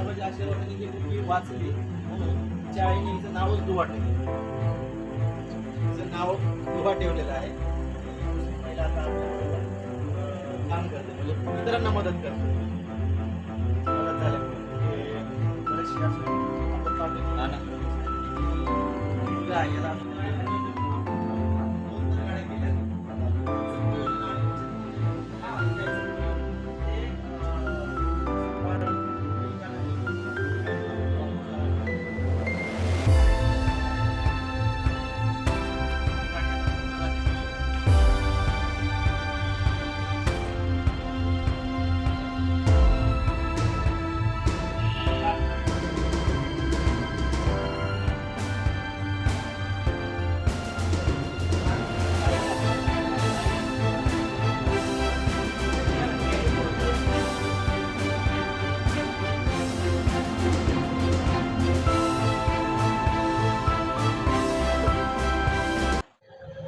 सर्वांनी ही मुलगी वाचली. म्हणून तिच्या आईने हिचं नावच दुवा ठेवलं तिचं नाव दुवा ठेवलेलं आहे. महिला आता काम करते. म्हणजे इतरांना मदत करते. मदत झाल्यामुळे म्हणजे हे असं आपण याला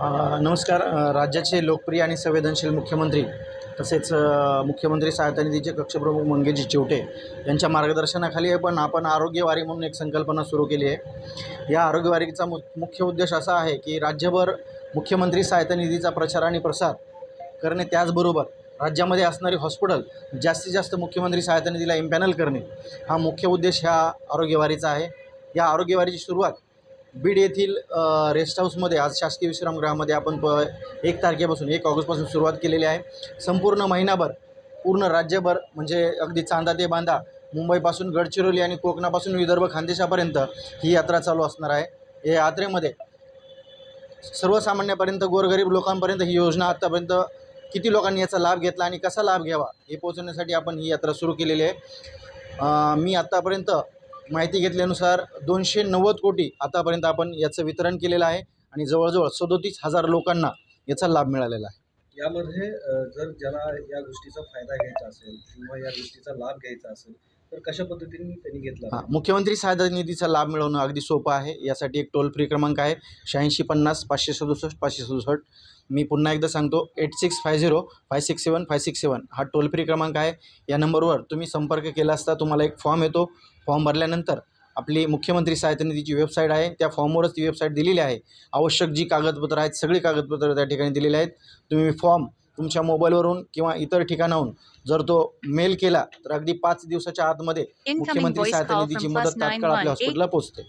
नमस्कार. राज्याचे लोकप्रिय आणि संवेदनशील मुख्यमंत्री तसेच मुख्यमंत्री सहायता निधीचे कक्षप्रमुख मंगेशजी चिवटे यांच्या मार्गदर्शनाखाली पण आपण आरोग्यवारी म्हणून एक संकल्पना सुरू केली आहे. या आरोग्यवारीचा मु मुख्य उद्देश असा आहे की राज्यभर मुख्यमंत्री सहायता निधीचा प्रचार आणि प्रसार करणे त्याचबरोबर राज्यामध्ये असणारी हॉस्पिटल जास्तीत जास्त मुख्यमंत्री सहायता निधीला इम्पॅनल करणे हा मुख्य उद्देश ह्या आरोग्यवारीचा आहे. या आरोग्यवारीची सुरुवात बीड येथील रेस्ट हाऊसमध्ये आज शासकीय विश्रामगृहामध्ये आपण प एक तारखेपासून एक ऑगस्टपासून सुरुवात केलेली आहे. संपूर्ण महिनाभर पूर्ण राज्यभर म्हणजे अगदी चांदा ते बांधा मुंबईपासून गडचिरोली आणि कोकणापासून विदर्भ खानदेशापर्यंत ही यात्रा चालू असणार आहे. या यात्रेमध्ये सर्वसामान्यापर्यंत गोरगरीब लोकांपर्यंत ही योजना आत्तापर्यंत किती लोकांनी याचा लाभ घेतला आणि कसा लाभ घ्यावा हे पोहोचवण्यासाठी आपण ही यात्रा सुरू केलेली आहे. मी आत्तापर्यंत माहिती घेतल्यानुसार दोनशे नव्वद कोटी आतापर्यंत आपण याचं वितरण केलेलं आहे आणि जवळजवळ सदोतीस हजार लोकांना याचा लाभ मिळालेला आहे. यामध्ये जर ज्याला या गोष्टीचा फायदा घ्यायचा असेल किंवा या गोष्टीचा लाभ घ्यायचा असेल तर कशा पद्धतीने त्यांनी घेतला? हां मुख्यमंत्री सहायता निधीचा लाभ मिळवणं अगदी सोपं आहे. यासाठी एक टोल फ्री क्रमांक आहे शहाऐंशी पन्नास पाचशे सदुसष्ट पाचशे सदुसष्ट. मी पुन्हा एकदा सांगतो eight six five zero five six seven five six seven. हा टोल फ्री क्रमांक आहे. या नंबरवर तुम्ही संपर्क केला असता तुम्हाला एक फॉर्म येतो. फॉर्म भरल्यानंतर आपली मुख्यमंत्री सहायता निधीची वेबसाईट आहे. त्या फॉर्मवरच ती वेबसाईट दिलेली आहे. आवश्यक जी कागदपत्रं आहेत सगळी कागदपत्रं त्या ठिकाणी दिलेली आहेत. तुम्ही फॉर्म तुमच्या मोबाईलवरून किंवा इतर ठिकाणाहून जर तो मेल केला तर अगदी पाच दिवसाच्या आतमध्ये मुख्यमंत्री सहायता निधीची मदत तात्काळ आपल्या 918. हॉस्पिटलला पोहोचते